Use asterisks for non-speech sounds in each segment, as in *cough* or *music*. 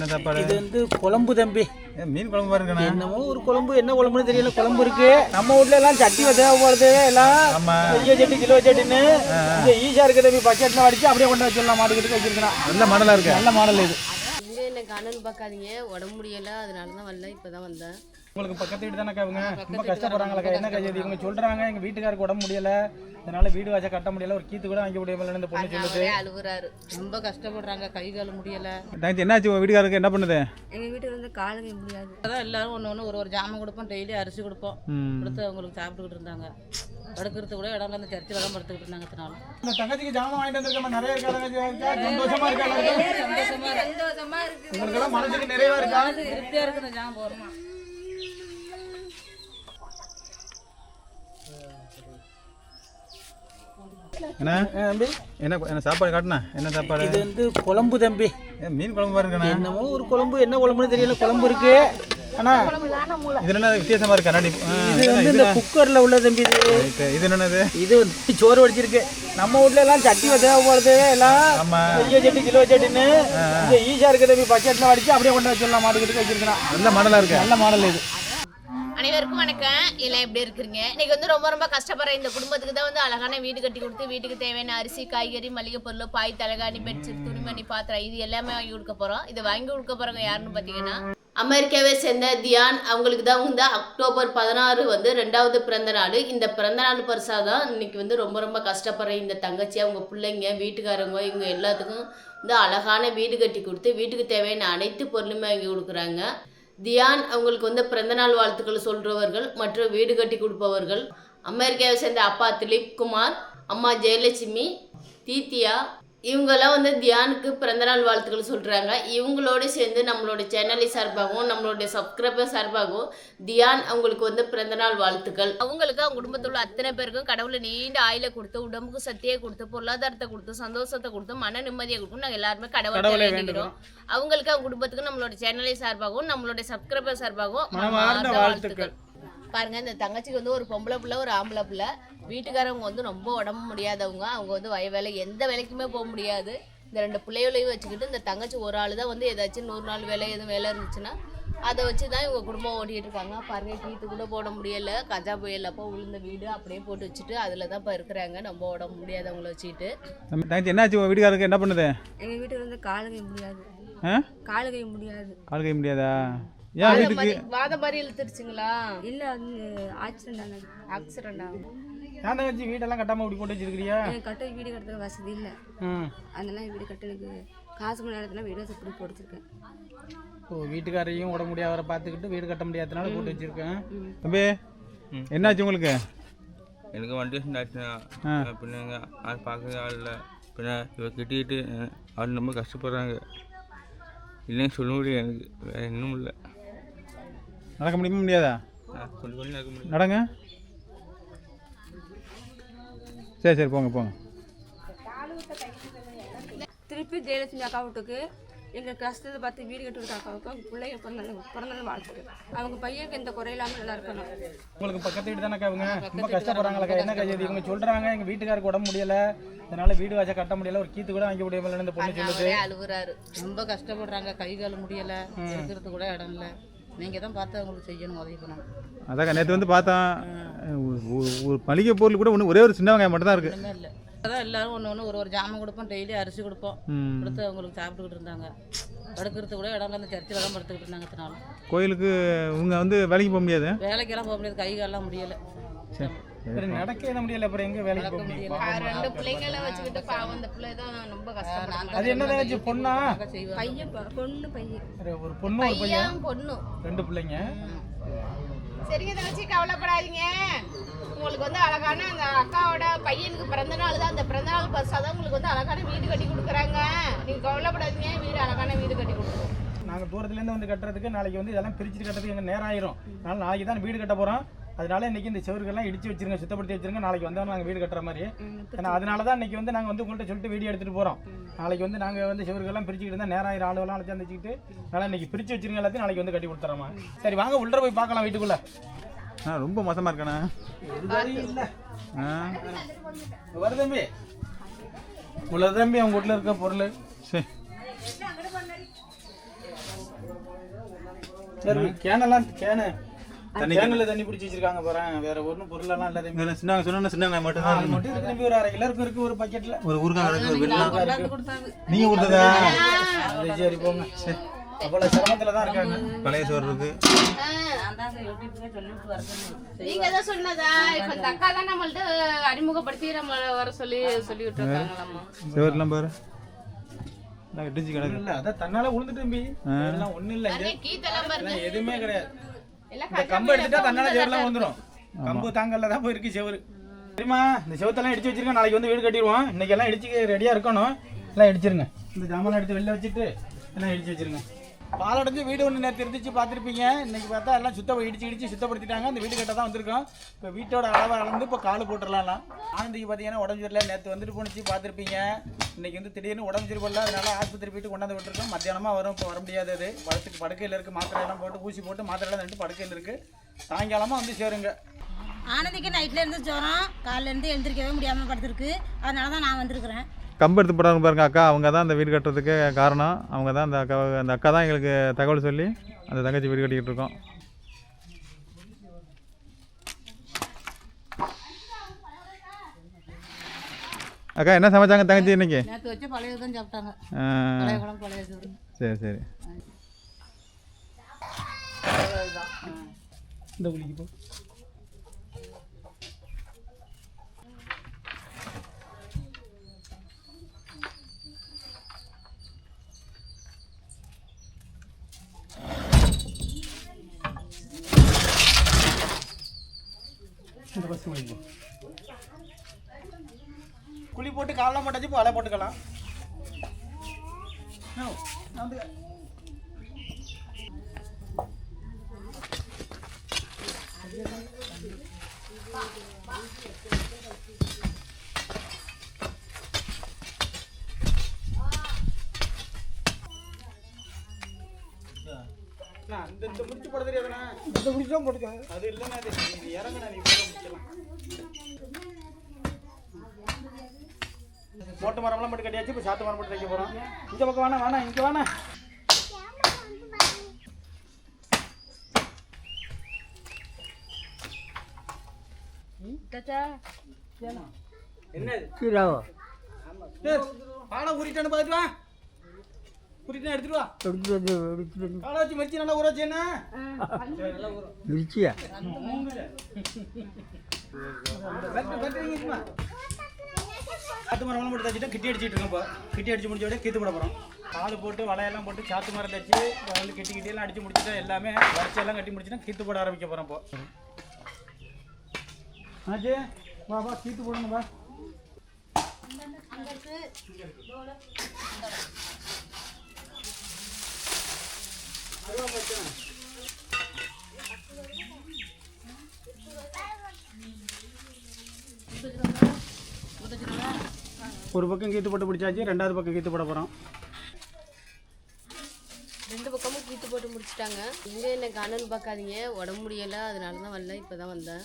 என்ன சாப்பாடு இது வந்து குழம்பு தம்பி. மீன் குழம்பு இருக்கண்ணே. என்னமோ ஒரு குழம்பு என்ன குழம்புன்னு தெரியல குழம்பு இருக்கு. நம்ம வீட்ல எல்லாம் சட்டி தேவைப்படுது எல்லாம் ஆமா. பெரிய சட்டி கிலோ சட்டின்னு. இந்த ஈஸியா இருக்கு தம்பி பக்கெட்ல அடிச்சு அப்படியே கொண்டு வச்சிடலாம் மாட்டுக்கிட்டு வச்சிருக்கிறான். நல்ல மாடலா இருக்கு. நல்ல மாடல் இது. இங்கே என்ன கண்ணன் பார்க்காதீங்க. உடம்பு முடியல அதனால தான் வரல இப்போ தான் வந்தேன். உங்களுக்கு பக்கத்து வீடு தானே அவங்க ரொம்ப கஷ்டப்படுறாங்களா என்ன கையது இவங்க சொல்றாங்க எங்க வீட்டுக்காருக்கு உடம்பு முடியல. அதனால வீடு வாச கட்ட முடியல. ஒரு கீத்து கூட வாங்கி முடியல இந்த பொண்ணு சொல்லுது அவரே அழுகுறாரு ரொம்ப கஷ்டப்படுறாங்க. கை கால் முடியல. என்னாச்சு உன் வீட்டுக்காரருக்கு என்ன பண்ணுது? எங்கள் வீட்டுக்கு வந்து காலுங்க முடியாது. அதான் எல்லாரும் ஒன்று ஒன்று ஒரு ஒரு ஜாமான் கொடுப்போம். டெய்லி அரிசி கொடுப்போம். கொடுத்து அவங்களுக்கு சாப்பிட்டுக்கிட்டு இருந்தாங்க. படுக்கிறது கூட இடம் அந்த சர்ச்சில் தான் படுத்துக்கிட்டு இருந்தாங்க இத்தனை நாள். இந்த தங்கச்சிக்கு ஜாமான் வாங்கிட்டு வந்திருக்கோம் நிறைய? சந்தோஷமா இருக்கா? சந்தோஷமா இருக்கு. உங்களுக்கு எல்லாம் மனசுக்கு நிறைவா இருக்கா? திருப்தியாக இருக்கு இந்த ஜாமான் போகிறோமா என்ன? தம்பி. என்ன என்ன சாப்பாடு காட்டுனா என்ன சாப்பாடு? இது வந்து குழம்பு தம்பி. மீன் குழம்பு இருக்கண்ணே. என்னமோ ஒரு குழம்பு என்ன குழம்புன்னு தெரியல குழம்பு இருக்கு. ஆனா இது என்ன வித்தியாசமா இருக்கு? இது வந்து இந்த குக்கர்ல உள்ள தம்பி இது. இது என்னது இது வந்து சோறு வடிச்சிருக்கு. நம்ம வீட்ல எல்லாம் சட்டி தேவைப்படுது எல்லாம் பெரிய சட்டி கிலோ சட்டின்னு. இந்த ஈஸியா இருக்கு தம்பி பக்கெட்ல அடிச்சு அப்படியே கொண்டு வச்சிடலாம். மாட்டுக்கிட்டு வச்சிருக்கிறான். நல்ல மாடலா இருக்கு? நல்ல மாடல் இது. அனைவருக்கும் வணக்கம். எல்லாம் எப்படி இருக்கிறீங்க? இன்னைக்கு வந்து ரொம்ப ரொம்ப கஷ்டப்படுற இந்த குடும்பத்துக்கு தான் வந்து அழகான வீடு கட்டி கொடுத்து வீட்டுக்கு தேவையான அரிசி காய்கறி மளிகை பொருள் பாய் தலகாணி பெட்ஷீட் துணிமணி பாத்திரம் இது எல்லாமே வாங்கி கொடுக்க போறோம். இதை வாங்கி கொடுக்க போறவங்க யாருன்னு பார்த்தீங்கன்னா அமெரிக்காவை சேர்ந்த தியான் அவங்களுக்கு தான் வந்து அக்டோபர் பதினாறு வந்து ரெண்டாவது பிறந்த நாள். இந்த பிறந்த நாள் பரிசாக தான் இன்னைக்கு வந்து ரொம்ப ரொம்ப கஷ்டப்படுற இந்த தங்கச்சி அவங்க பிள்ளைங்க வீட்டுக்காரங்க இவங்க எல்லாத்துக்கும் வந்து அழகான வீடு கட்டி கொடுத்து வீட்டுக்கு தேவையான அனைத்து பொருளுமே வாங்கி கொடுக்குறாங்க. தியான் அவங்களுக்கு வந்து பிறந்தநாள் வாழ்த்துக்கள் சொல்றவர்கள் மற்றும் வீடு கட்டி கொடுப்பவர்கள். அமெரிக்காவை சேர்ந்த அப்பா திலீப் குமார் அம்மா ஜெயலட்சுமி தீத்தியா இவங்கெல்லாம் வந்து தியானுக்கு பிறந்தநாள் வாழ்த்துக்கள் சொல்கிறாங்க இவங்களோடு சேர்ந்து நம்மளோட சேனலை சார்பாகவும் நம்மளுடைய சப்ஸ்கிரைபர் சார்பாகவும் தியான் அவங்களுக்கு வந்து பிறந்தநாள் வாழ்த்துக்கள். அவங்களுக்கு அவங்க குடும்பத்தில் உள்ள அத்தனை பேருக்கும் கடவுளை நீண்ட ஆயில கொடுத்து உடம்புக்கு சக்தியை கொடுத்து பொருளாதாரத்தை கொடுத்து சந்தோஷத்தை கொடுத்து மன நிம்மதியை கொடுக்கும் நாங்கள் எல்லாருமே கடவுளை வேண்டிக்கிறோம் அவங்களுக்கு அவங்க குடும்பத்துக்கு நம்மளோட சேனலை சார்பாகவும் நம்மளுடைய சப்ஸ்கிரைபர் சார்பாகவும் வாழ்த்துக்கள். பாருங்க இந்த தங்கச்சிக்கு வந்து ஒரு பொம்பளை பிள்ளை ஒரு ஆம்பளை பிள்ளை. வீட்டுக்காரவங்க வந்து ரொம்ப உடம்பு முடியாதவங்க. அவங்க வந்து வய வேலை எந்த வேலைக்குமே போக முடியாது. இந்த ரெண்டு பிள்ளைகளையும் வச்சுக்கிட்டு இந்த தங்கச்சி ஒரு ஆள் தான் வந்து ஏதாச்சும் நூறு நாள் வேலை எதுவும் வேலை இருந்துச்சுன்னா அதை வச்சு தான் இவங்க குடும்பம் ஓட்டிகிட்டு இருக்காங்க. பாருங்க கீத்து கூட போட முடியல. கஜா புயல் அப்போ விழுந்த வீடு அப்படியே போட்டு வச்சுட்டு அதில் தான் இப்போ இருக்கிறாங்க. ரொம்ப உடம்பு முடியாதவங்கள வச்சுக்கிட்டு. தங்கச்சி என்னாச்சு? வீட்டுக்காரருக்கு என்ன பண்ணுது? எங்கள் வீட்டுக்கு வந்து காலு கை முடியாது. ஆ? காலு கை முடியாது. ஆள் கை முடியாதா? ஏன் வீட்டுக்கு வாத மாதிரி இழுத்துருச்சுங்களா? இல்லை ஆக்சிடென்ட் ஆனது. ஆக்சிடென்ட் ஆகும் தங்கச்சி வீடெல்லாம் கட்டாம இப்படி போட்டு வச்சிருக்கிறியா? கட்ட வீடு கட்டுறதுக்கு வசதி இல்லை. ம் அதனால வீடு கட்ட எனக்கு காசு மணி நேரத்தில் வீடு இப்படி போட்டுருக்கேன். ஓ வீட்டுக்காரையும் உடம்பு முடியாதவரை பார்த்துக்கிட்டு வீடு கட்ட முடியாதனால போட்டு வச்சிருக்கேன். தம்பி என்னாச்சு உங்களுக்கு? எனக்கு வண்டி ஆச்சுண்ணா ஆ. பின்னங்க அது பார்க்க ஆள் இல்லை. பின்ன இவ கிட்டிக்கிட்டு அவர் ரொம்ப கஷ்டப்படுறாங்க. இல்லைன்னு சொல்ல முடியும் எனக்கு வேறு இன்னும் இல்லை. நடக்க முடியுமா முடியாதா? கொஞ்சம் கொஞ்சம் நடக்க முடியும். நடங்க. சரி சரி போங்க போங்க. திருப்பி ஜெயலட்சுமி அக்கா வீட்டுக்கு எங்கள் கஷ்டத்தை பார்த்து வீடு கட்டி கொடுத்த அக்காவுக்கு பிள்ளைங்க பிறந்த பிறந்தநாள் வாழ்த்துக்கு அவங்க பையனுக்கு எந்த குறை இல்லாமல் நல்லா இருக்கணும். உங்களுக்கு பக்கத்து வீடு தானே அவங்க ரொம்ப கஷ்டப்படுறாங்களா என்ன கையது இவங்க சொல்றாங்க எங்க வீட்டுக்காருக்கு உடம்பு முடியல. அதனால வீடு வாச கட்ட முடியல. ஒரு கீத்து கூட வாங்கி முடியல இந்த பொண்ணு சொல்லுது. அழுகுறாரு ரொம்ப கஷ்டப்படுறாங்க கை கால் முடியல இருக்கிறது கூட இடம் இல்லை. நீங்கள் தான் பார்த்து அவங்களுக்கு செய்யணும் உதவி பண்ணணும். அதாக்கா நேற்று வந்து பார்த்தேன் ஒரு- மளிகை பொருள் கூட ஒன்று ஒரே ஒரு சின்ன வெங்காயம் மட்டும் தான் இருக்குது ஒன்றுமே இல்லை. அதான் எல்லாரும் ஒன்று ஒன்று ஒரு ஒரு ஜாமான் கொடுப்போம் டெய்லி அரிசி கொடுப்போம். கொடுத்து அவங்களுக்கு சாப்பிட்டுக்கிட்டு இருந்தாங்க. படுக்கிறது கூட இடம் அந்த சர்ச்சில் தான் படுத்துக்கிட்டு இருந்தாங்க கோயிலுக்கு இவங்க வந்து வேலைக்கு போக முடியாது? வேலைக்கெல்லாம் போக முடியாது கை கால்லாம் முடியல. சரி. நடக்கவே முடியல அப்புறம் எங்க வேலைக்கு போக முடியும்? ஆ, ரெண்டு பிள்ளைங்களை வச்சுக்கிட்டு பாவம் இந்த பிள்ளை தான் ரொம்ப கஷ்டம் அது என்ன தங்கச்சி பொண்ணா? பையன் ப- பொண்ணு பையன். சரி, ஒரு பொண்ணு ஒரு பையன். பையன் பொண்ணு. ரெண்டு பிள்ளைங்க. சரிங்க தங்கச்சி கவலைப்படாதீங்க. உங்களுக்கு வந்து அழகான அந்த அக்காவோட பையனுக்கு பிறந்த நாள் தான். அந்த பிறந்த நாள் பரிசா தான் உங்களுக்கு வந்து அழகான வீடு கட்டி கொடுக்குறாங்க. நீங்க கவலைப்படாதீங்க வீடு அழகான வீடு கட்டி கொடுக்குறோம் நாங்க தூரத்துல இருந்து வந்து கட்டுறதுக்கு நாளைக்கு வந்து இதெல்லாம் பிரிச்சுட்டு கட்டுறதுக்கு எங்க நேரம் ஆயிரும். அதனால நாளைக்கு தான் வீடு கட்ட போறோம். அதனால இன்னைக்கு இந்த செவருக்கெல்லாம் இடிச்சு வச்சிருங்க சுத்தப்படுத்தி வச்சிருங்க. நாளைக்கு வந்தா நாங்க வீடு கட்டுற மாதிரி. ஏன்னா அதனால தான் இன்னைக்கு வந்து நாங்க வந்து உங்கள்கிட்ட சொல்லிட்டு வீடியோ எடுத்துட்டு போறோம். நாளைக்கு வந்து நாங்க வந்து செவருக்கெல்லாம் பிரிச்சுக்கிட்டு இருந்தா நேரம் ஆயிரம் ஆளுவெல்லாம் அழைச்சி வச்சுக்கிட்டு அதனால இன்னைக்கு பிரிச்சு வச்சிருங்க எல்லாத்தையும் நாளைக்கு வந்து கட்டி கொடுத்துறோமா. சரி வாங்க உள்ள போய் பார்க்கலாம் வீட்டுக்குள்ள. ஆ ரொம்ப மோசமாக இருக்கண்ணா வர தம்பி. உள்ள தம்பி அவங்க வீட்டுல இருக்க பொருள். சரி சரி கேனெல்லாம் கேனு. தண்ணி தண்ணி பிடிச்சி வச்சிருக்காங்க பாறேன் வேற ஒன்றும் பொருளெல்லாம் இல்லை சின்ன சொன்ன சின்ன மட்டும் தான் மட்டும் இருக்கு ஒரு அரை கிலோருக்கு இருக்கு ஒரு பக்கெட்ல ஒரு ஊருக்கா கிடக்கு ஒரு வெள்ளம் நீங்க கொடுத்ததா? அது சரி போங்க. அவ்வளோ சிரமத்தில் தான் இருக்காங்க. பழைய சோறு இருக்கு. நீங்க தான் சொன்னதா? இப்ப இந்த அக்கா தான் நம்மள்ட்ட அறிமுகப்படுத்தி நம்ம வர சொல்லி சொல்லி விட்டுருக்காங்களாமா சோறுலாம் பாரு. கிடக்கு. இல்ல அதான் தன்னால உளுந்துட்டு அதெல்லாம் ஒண்ணும் இல்ல எதுவுமே கிடையாது. எல்லாம் இந்த கம்பு எடுத்துட்டா தன்னால செவர்லாம் வந்துரும். கம்பு தாங்கல்ல தான் போயிருக்கு செவரு. சரிம்மா இந்த செவத்தெல்லாம் இடிச்சு வச்சிருக்கேன். நாளைக்கு வந்து வீடு கட்டிடுவோம். இன்னைக்கு எல்லாம் இடிச்சு ரெடியா இருக்கணும். எல்லாம் இடிச்சிருங்க. இந்த ஜாமான் எடுத்து வெளில வச்சுட்டு எல்லாம் இடிச்சு வச்சிருங்க. பாலடைஞ்சு வீடு ஒன்று நேற்று இருந்துச்சு பார்த்துருப்பீங்க. இன்னைக்கு பார்த்தா எல்லாம் சுத்தம் இடிச்சு இடிச்சு சுத்தப்படுத்திட்டாங்க. அந்த வீடு கட்ட தான் வந்திருக்கோம். இப்போ வீட்டோட அளவை அளந்து இப்போ கால் போட்டுடலாம் ஆனந்திக்கு பார்த்தீங்கன்னா உடம்பு சரியில்லை. நேற்று வந்துட்டு போணுச்சு பார்த்துருப்பீங்க. இன்னைக்கு வந்து திடீர்னு உடம்பு சரியில்லை. அதனால ஆஸ்பத்திரி போயிட்டு கொண்டாந்து விட்டுருக்கோம். மத்தியானமாக வரும் இப்போ வர முடியாது அது. படத்துக்கு படுக்கையில் இருக்குது மாத்திரை எல்லாம் போட்டு ஊசி போட்டு மாத்திரை எல்லாம் ரெண்டு படுக்கையில் இருக்குது சாயங்காலமாக வந்து சேருங்க. ஆனந்திக்கு நைட்லேருந்து இருந்து ஜுரம். காலையில இருந்து எழுந்திரிக்கவே முடியாம அதனால தான் நான் வந்திருக்கிறேன். கம்பு எடுத்து போடுறாங்க பாருங்க அக்கா. அவங்க தான் அந்த வீடு கட்டுறதுக்கு காரணம். அவங்க தான் அந்த அக்கா அந்த அக்கா தான் எங்களுக்கு தகவல் சொல்லி அந்த தங்கச்சி வீடு கட்டிக்கிட்டு இருக்கோம். அக்கா என்ன சமைச்சாங்க தங்கச்சி இன்னைக்கு? சரி சரி. இந்த இந்த பஸ் போ குழி போட்டு காலைல போட்டாச்சு இப்போ அலை போட்டுக்கலாம். நோ, நான் வந்து அண்ணா, முடிச்சு போட தெரியாதுண்ணா இந்த முடிச்சு தான் போட்டுக்கோங்க அது இல்லைண்ணா அது நீ இறங்குண்ணா நீ போட முடிக்கலாம் மோட்டு மரம்லாம் மட்டும் கட்டியாச்சு இப்போ சாத்து மரம் மட்டும் வைக்க போகிறோம் இந்த பக்கம் வேணா வேணா இங்கே வேணா என்னது பாலை உரிட்டான்னு பார்த்துட்டு வா. உரிட்டா எடுத்துட்டு வா. காலை வச்சு மிர்ச்சி நல்லா ஊற வச்சு என்ன? மிர்ச்சியா சாத்து மரம் போட்டு தச்சுட்டு கிட்டி அடிச்சிட்டு இருக்கோம் இப்போ. கிட்டி அடிச்சு முடிச்ச உடனே கீத்து போட போகிறோம் கால் போட்டு வலையெல்லாம் போட்டு சாத்து மரம் தச்சு வந்து கிட்டி கிட்டி எல்லாம் அடிச்சு முடிச்சுட்டு எல்லாமே வரிசை எல்லாம் கட்டி முடிச்சுட்டு கீத்து போட ஆரம்பிக்க போகிறோம் இப்போ. ஆச்சு வா வா கீத்து போடணும் வா. ஒரு பக்கம் கீத்து போட்டு பிடிச்சாச்சு ரெண்டாவது பக்கம் கீத்து போட போகிறோம் ரெண்டு பக்கமும் கீத்து போட்டு முடிச்சிட்டாங்க. எங்க என்ன காணன்னு பார்க்காதீங்க உடம்பு முடியல அதனால தான் வரல இப்போ தான் வந்தேன்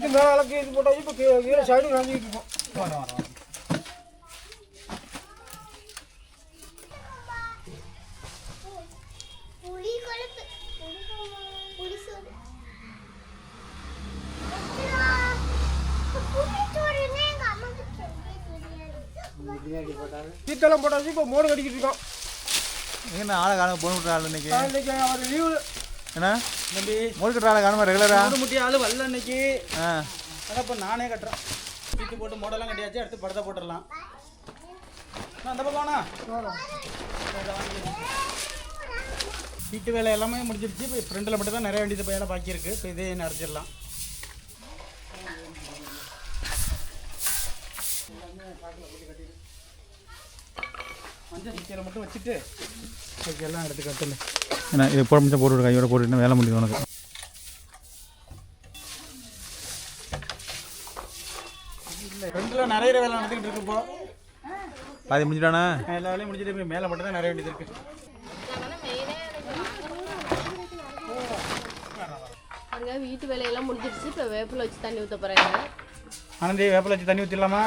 இது மேலே அளவுக்கு இது போட்டாச்சு இப்போ கீழே சைடு வாங்கிட்டு இருக்கோம் வர வர கீத்தெல்லாம் போட்டாச்சு இப்போ மோடு கட்டிக்கிட்டு இருக்கோம் என்ன ஆளை காண போன ஆள் இன்னைக்கு இன்னைக்கு அவர் லீவு என்ன தம்பி. ஆளை காணுமா ரெகுலரா முட்டி ஆள் வரல இன்னைக்கு ஆ. அதான் இப்போ நானே கட்டுறேன். கீத்து போட்டு மோடெல்லாம் கட்டியாச்சு அடுத்து படத்தை போட்டுடலாம். அந்த பக்கம் வீட்டு வேலை எல்லாமே முடிஞ்சிருச்சு. இப்போ ஃப்ரெண்டில் மட்டும் தான் நிறைய வேண்டியது வேலை பாக்கி இருக்குது இப்போ இதே அரைச்சிடலாம். மஞ்சள் சீக்கிரம் மட்டும் வச்சுட்டு எல்லாம் எடுத்து கட்டுங்க. என்ன இது போட முடிச்சா போட்டு கையோட போட்டுட்டு வேலை முடியும் உனக்கு. ஃப்ரெண்டில் நிறைய வேலை நடந்துக்கிட்டு இருக்கு இப்போ. பாதி முடிஞ்சிட்டானா? எல்லா வேலையும் முடிஞ்சிட்டு மேலே மட்டும் தான் நிறைய வேண்டியது இருக்குது பாருங்க வீட்டு வேலையெல்லாம் முடிஞ்சிருச்சு இப்போ வேப்பில வச்சு தண்ணி ஊற்ற போகிறாங்க ஆனந்தி வேப்பில வச்சு தண்ணி ஊற்றிடலாமா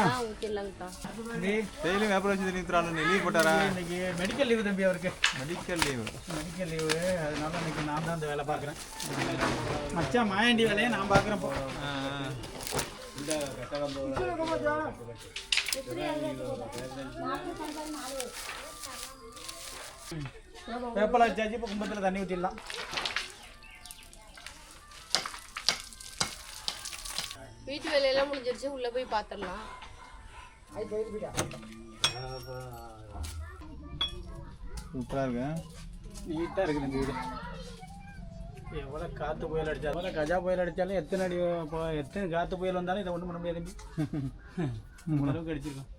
டெய்லியும் வேப்பர் வச்சு தண்ணி ஊற்றுறான்னு லீவ் போட்டாரா? இன்னைக்கு மெடிக்கல் லீவு தம்பி அவருக்கு. மெடிக்கல் லீவ் மெடிக்கல் லீவு அதனால இன்னைக்கு நான் தான் அந்த வேலை பார்க்குறேன். மச்சான் மாயாண்டி வேலையை நான் பார்க்குறேன் இப்போ. வேப்பலை வச்சாச்சு இப்போ கும்பத்தில் தண்ணி ஊற்றிடலாம் வீட்டு வேலையெல்லாம் முடிஞ்சிருச்சு உள்ளே போய் பார்த்துடலாம் சூப்பராக இருக்கு. நீட்டாக இருக்குது இந்த வீடு. எவ்வளோ காற்று புயல் அடித்தாலும் எவ்வளோ கஜா புயல் அடித்தாலும் எத்தனை அடி எத்தனை காற்று புயல் வந்தாலும் இதை ஒன்றும் பண்ண முடியாது *laughs* அளவுக்கு அடிச்சிருக்கோம்.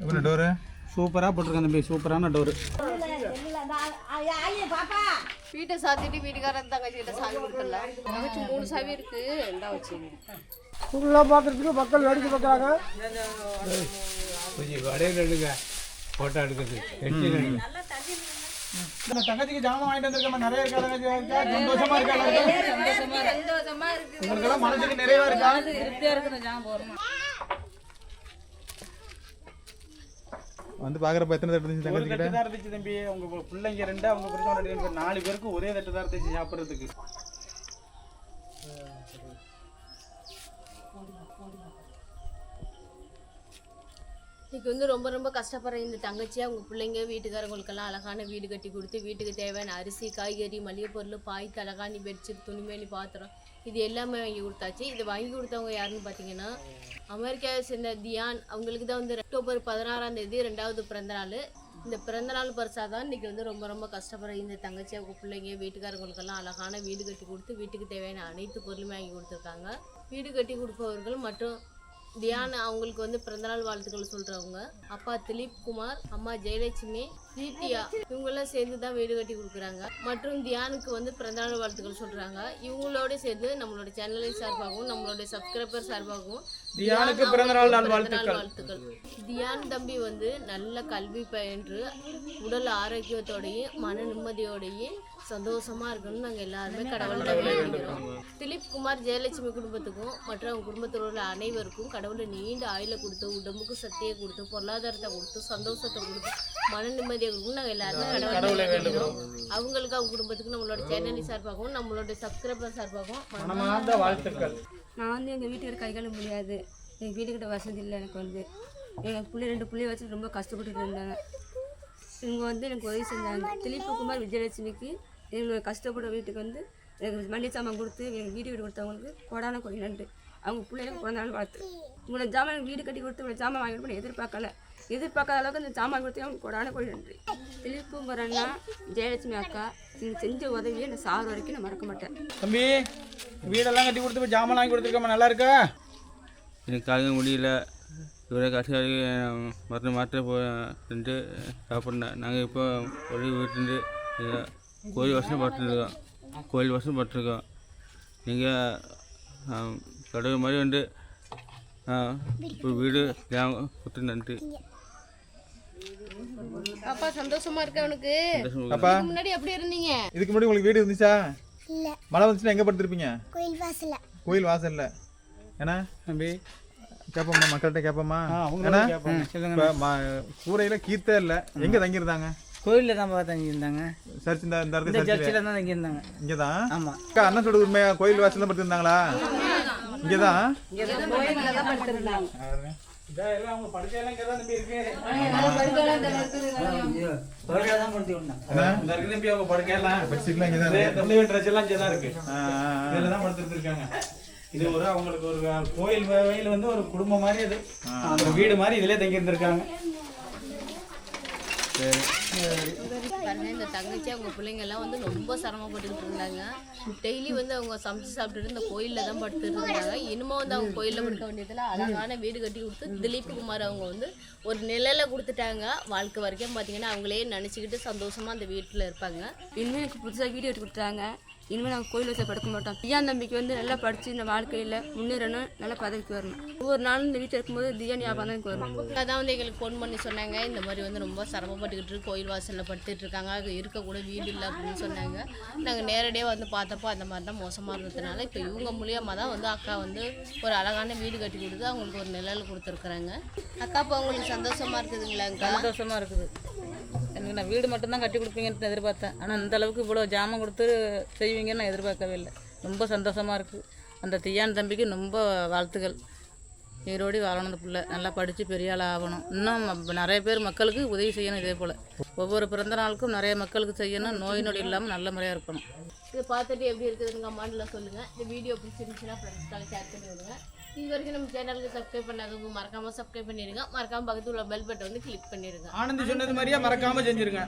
எப்படி டோரு சூப்பராக போட்டிருக்கேன் தம்பி சூப்பரான டோரு வீட்டை சாத்திட்டு வீட்டுக்காரன் தங்கச்சி கிட்ட சாவி கொடுத்துடலாம் தங்கச்சி மூணு சாவி இருக்கு. இந்தா வச்சுங்க ஃபுல்லாக பார்க்குறதுக்கு மக்கள் வேடிக்கை பார்க்குறாங்க. ஃபோட்டோ எடுக்கிறது. இந்த தங்கச்சிக்கு ஜாமான் வாங்கிட்டு வந்திருக்கோம்? நிறைய இருக்கா? சந்தோஷமா மனசுக்கு நிறைவா இருக்கா? வந்து பார்க்குறப்ப எத்தனை தட்டு இருந்துச்சு ஒரு தட்டு தான் இருந்துச்சு தம்பி. உங்க பிள்ளைங்க ரெண்டு அவங்க புரிஞ்சவங்க நாலு பேருக்கு ஒரே தட்டு தான் இருந்துச்சு சாப்பிட்றதுக்கு. இன்னைக்கு வந்து ரொம்ப ரொம்ப கஷ்டப்படுற இந்த தங்கச்சி அவங்க பிள்ளைங்க வீட்டுக்காரங்களுக்கெல்லாம் அழகான வீடு கட்டி கொடுத்து வீட்டுக்கு தேவையான அரிசி காய்கறி மளிகை பொருள் பாய் தலகாணி பெட்ஷீட் துணிமேனி பாத்திரம் இது எல்லாமே வாங்கி கொடுத்தாச்சு. இது வாங்கி கொடுத்தவங்க யாருன்னு பார்த்தீங்கன்னா அமெரிக்காவை சேர்ந்த தியான். அவங்களுக்கு தான் வந்து அக்டோபர் பதினாறாம் தேதி ரெண்டாவது பிறந்த நாள் இந்த பிறந்த நாள் பரிசாக தான் இன்றைக்கி வந்து ரொம்ப ரொம்ப கஷ்டப்படுற இந்த தங்கச்சி அவங்க பிள்ளைங்க வீட்டுக்காரங்களுக்கெல்லாம் அழகான வீடு கட்டி கொடுத்து வீட்டுக்கு தேவையான அனைத்து பொருளுமே வாங்கி கொடுத்துருக்காங்க. வீடு கட்டி கொடுப்பவர்கள் மற்றும் தியான் அவங்களுக்கு வந்து பிறந்தநாள் வாழ்த்துக்கள் சொல்றவங்க. அப்பா திலீப் குமார் அம்மா ஜெயலட்சுமி தீட்டியா இவங்கெல்லாம் சேர்ந்து தான் வீடு கட்டி கொடுக்குறாங்க. மற்றும் தியானுக்கு வந்து பிறந்தநாள் வாழ்த்துக்கள் சொல்றாங்க. இவங்களோட சேர்ந்து நம்மளோட சேனலின் சார்பாகவும் நம்மளோட சப்ஸ்கிரைபர் சார்பாகவும் தியானுக்கு தியான் பிறந்தநாள். வாழ்த்துக்கள். தியான் தம்பி வந்து நல்ல கல்வி பயின்று உடல் ஆரோக்கியத்தோடையும் மன நிம்மதியோடையும் சந்தோஷமா இருக்கணும்னு நாங்கள் எல்லாருமே கடவுள்கிட்ட வேண்டிக்கிறோம் திலீப் குமார் ஜெயலட்சுமி குடும்பத்துக்கும் மற்றும் அவங்க குடும்பத்தில் உள்ள அனைவருக்கும் கடவுளை நீண்ட ஆயுளை கொடுத்து உடம்புக்கு சக்தியை கொடுத்து பொருளாதாரத்தை கொடுத்து சந்தோஷத்தை கொடுத்து மன நிம்மதியை கொடுத்து நாங்கள் எல்லாருமே கடவுளை வேண்டிக்கிறோம் அவங்களுக்கு அவங்க குடும்பத்துக்கு நம்மளோட சேனல் சார்பாகவும் நம்மளோட சப்ஸ்கிரைபர் சார்பாகவும் வாழ்த்துக்கள். நான் வந்து எங்கள் வீட்டுக்கு கை கால முடியாது. எங்கள் வீட்டுக்கிட்ட வசதி இல்லை எனக்கு வந்து. எங்கள் பிள்ளை ரெண்டு பிள்ளைய வச்சு ரொம்ப கஷ்டப்பட்டுட்டு இருந்தாங்க. இவங்க வந்து எனக்கு உதவி செஞ்சாங்க. திலீப் குமார் விஜயலட்சுமிக்கு எங்களோட கஷ்டப்பட்ட வீட்டுக்கு வந்து எனக்கு மண்டி சாமான் கொடுத்து எங்கள் வீடு வீடு கொடுத்தவங்களுக்கு கொடான கொடி நன்றி. அவங்க பிள்ளைகளுக்கு பிறந்த நாள் வாழ்த்து. உங்களோட ஜாமான் எனக்கு வீடு கட்டி கொடுத்து உங்களோட ஜாமான் வாங்கி கொடுத்து எதிர்பார்க்கல. எதிர்பார்க்காத அளவுக்கு இந்த ஜாமான் கொடுத்து அவங்க கொடான கொடி நன்றி. திலீப் குமார் அண்ணா ஜெயலட்சுமி அக்கா நீங்கள் செஞ்ச உதவியை நான் சார் வரைக்கும் நான் மறக்க மாட்டேன். தம்பி வீடெல்லாம் கட்டி கொடுத்து ஜாமான் வாங்கி கொடுத்துருக்கோமா? நல்லா இருக்கா? எனக்கு காலையில் முடியல. இவரை கஷ்டம் மருந்து மாத்திரை போட்டு சாப்பிட்றேன் நாங்கள் இப்போ ஒரு வீட்டுலேருந்து கோயில் வருஷம் பட்டுருக்கோம் கோயில் வருஷம் பட்டிருக்கோம் நீங்கள் கடவுள் மாதிரி வந்து ஒரு வீடு கொடுத்து நன்றி அப்பா சந்தோஷமா இருக்கு அவனுக்கு அப்பா. முன்னாடி எப்படி இருந்தீங்க? இதுக்கு முன்னாடி உங்களுக்கு வீடு இருந்துச்சா? இல்ல. மழை வந்துச்சுன்னா எங்கே படுத்துருப்பீங்க? கோயில் வாசல்ல. கோயில் வாசல்ல. ஏன்னா? தம்பி. கேட்போம்மா மக்கள்கிட்ட அவங்களும் ஏன்னா. இப்போ கூரையில கீத்தே இல்லை. எங்கே தங்கியிருந்தாங்க? கோயிலில் தான் பார்த்து தங்கியிருந்தாங்க. சர்ச் இந்த இந்த இடத்துல சர்ச்சில். தான் தங்கியிருந்தாங்க. இங்கே தான் ஆமாம் அக்கா அண்ணன் சொல்றது உண்மையா? கோயில் வாசல் தான் படுத்திருந்தாங்களா? இங்கே தான் இது ஒரு அவங்களுக்கு ஒரு கோயில் வகையில் வந்து ஒரு குடும்பம் மாதிரி இது அந்த வீடு மாதிரி இதிலே தங்கி இருந்திருக்காங்க பாருங்க இந்த தங்கச்சி அவங்க பிள்ளைங்கெல்லாம் வந்து ரொம்ப சிரமப்பட்டுக்கிட்டு இருந்தாங்க. டெய்லி வந்து அவங்க சமைச்சு சாப்பிட்டுட்டு இந்த கோயிலில் தான் படுத்துட்டு இருந்தாங்க. இனிமே வந்து அவங்க கோயிலில் படுக்க வேண்டியதில் அழகான வீடு கட்டி கொடுத்து திலீப் குமார் அவங்க வந்து ஒரு நிழலை கொடுத்துட்டாங்க. வாழ்க்கை வரைக்கும் பார்த்தீங்கன்னா அவங்களே நினச்சிக்கிட்டு சந்தோஷமாக அந்த வீட்டில் இருப்பாங்க. இனிமேல் எனக்கு புதுசாக வீடியோ எடுத்து கொடுத்தாங்க இனிமேல் நாங்கள் கோயில் வச்சு படுக்க மாட்டோம். தியான் தம்பிக்கு வந்து நல்லா படித்து இந்த வாழ்க்கையில் முன்னேறணும் நல்லா பதவிக்கு வரணும். ஒவ்வொரு நாளும் இந்த வீட்டில் இருக்கும்போது தியா ஞாபகம் தான் எனக்கு வரும். அதான் வந்து எங்களுக்கு ஃபோன் பண்ணி சொன்னாங்க. இந்த மாதிரி வந்து ரொம்ப சிரமப்பட்டுக்கிட்டு இருக்கு, கோயில் வாசலில் படுத்துட்டு இருக்காங்க. இருக்கக்கூட வீடு இல்லை அப்படின்னு சொன்னாங்க. நாங்கள் நேரடியாக வந்து பார்த்தப்போ அந்த மாதிரி தான் மோசமாக இருந்ததுனால இப்போ இவங்க மூலியமாக தான் வந்து அக்கா வந்து ஒரு அழகான வீடு கட்டி கொடுத்து அவங்களுக்கு ஒரு நிழல் கொடுத்துருக்குறாங்க. அக்கா இப்போ உங்களுக்கு சந்தோஷமா இருக்குதுங்களாங்க்கா சந்தோஷமாக இருக்குது. எனக்கு நான் வீடு மட்டும்தான் கட்டி கொடுப்பீங்கன்னு எதிர்பார்த்தேன். ஆனால் இந்த அளவுக்கு இவ்வளோ ஜாமான் கொடுத்து செய்வீங்கன்னு நான் எதிர்பார்க்கவே இல்லை. ரொம்ப சந்தோஷமாக இருக்குது அந்த தியான் தம்பிக்கு ரொம்ப வாழ்த்துக்கள். ஈரோடி வாழணும் பிள்ளை. நல்லா படித்து பெரிய ஆள் ஆகணும். இன்னும் நிறைய பேர் மக்களுக்கு உதவி செய்யணும் இதே போல். ஒவ்வொரு பிறந்த நாளுக்கும் நிறைய மக்களுக்கு செய்யணும். நோய் நொடி இல்லாமல் நல்ல முறையாக இருக்கணும். இதை பார்த்துட்டு எப்படி இருக்குதுங்க அம்மாண்டில் சொல்லுங்கள் இந்த வீடியோ பிடிச்சிருந்துச்சுன்னா ஃப்ரெண்ட்ஸ்க்காக ஷேர் பண்ணி விடுங்க இது வரைக்கும் நம்ம சேனலுக்கு சப்ஸ்கிரைப் பண்ணாதவங்க மறக்காம சப்ஸ்கிரைப் பண்ணிருங்க. மறக்காம பக்கத்துல உள்ள பெல் பட்டை வந்து கிளிக் பண்ணிருங்க. ஆனந்த் சொன்னது மாதிரியே மறக்காம செஞ்சிருங்க.